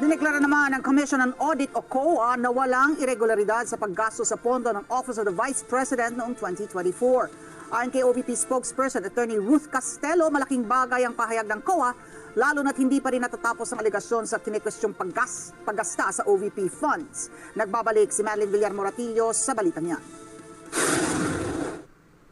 Dineklara naman ng Commission on Audit o COA na walang irregularidad sa paggasto sa pondo ng Office of the Vice President noong 2024. Ayon kay OVP spokesperson Attorney Ruth Castello, malaking bagay ang pahayag ng COA lalo na't hindi pa rin natatapos ang aligasyon sa kinikwestyong paggas, paggasta sa OVP funds. Nagbabalik si Madeline Villar Moratillo sa balitang yan.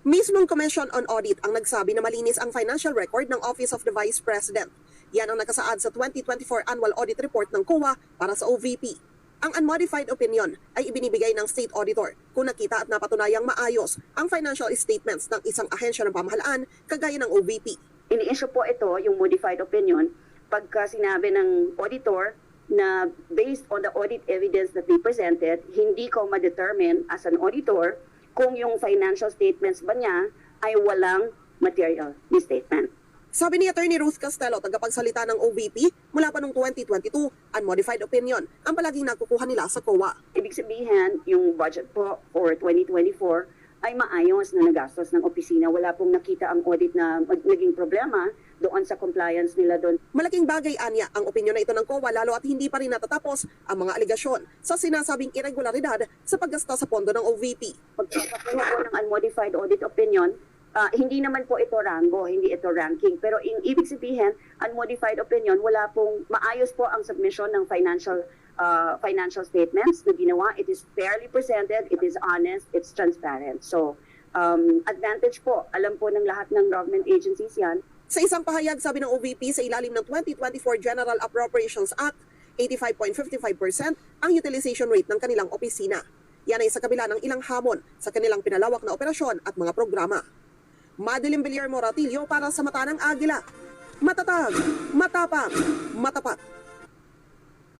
Mismong Commission on Audit ang nagsabi na malinis ang financial record ng Office of the Vice President. Yan ang nakasaad sa 2024 Annual Audit Report ng COA para sa OVP. Ang unmodified opinion ay ibinibigay ng State Auditor kung nakita at napatunayang maayos ang financial statements ng isang ahensya ng pamahalaan kagaya ng OVP. ini-issue po ito, yung modified opinion, pagka sinabi ng auditor na based on the audit evidence that they presented, hindi ko ma-determine as an auditor kung yung financial statements ba niya ay walang material misstatement. Sabi ni Attorney Ruth Castello, tagapagsalita ng OVP, mula pa noong 2022, unmodified opinion ang palaging nakukuha nila sa COA. Ibig sabihin, yung budget po for 2024 ay maayos na nagastos ng opisina. Wala pong nakita ang audit na naging problema doon sa compliance nila doon. Malaking bagay anya ang opinyon na ito ng COA lalo at hindi pa rin natatapos ang mga aligasyon sa sinasabing irregularidad sa paggasta sa pondo ng OVP. pagpapakuha po ng unmodified audit opinion, ah, hindi naman po ito rango, hindi ito ranking. Pero in ibig sabihin, unmodified opinion, wala pong maayos po ang submission ng financial ah, financial statements na ginawa. It is fairly presented, it is honest, it's transparent. So, um, advantage po, alam po ng lahat ng government agencies yan, Sa isang pahayag, sabi ng OVP sa ilalim ng 2024 General Appropriations Act, 85.55% ang utilization rate ng kanilang opisina. Yan ay sa kabila ng ilang hamon sa kanilang pinalawak na operasyon at mga programa. Madeline Villar Moratillo para sa Mata ng Agila. Matatag, matapang, matapat.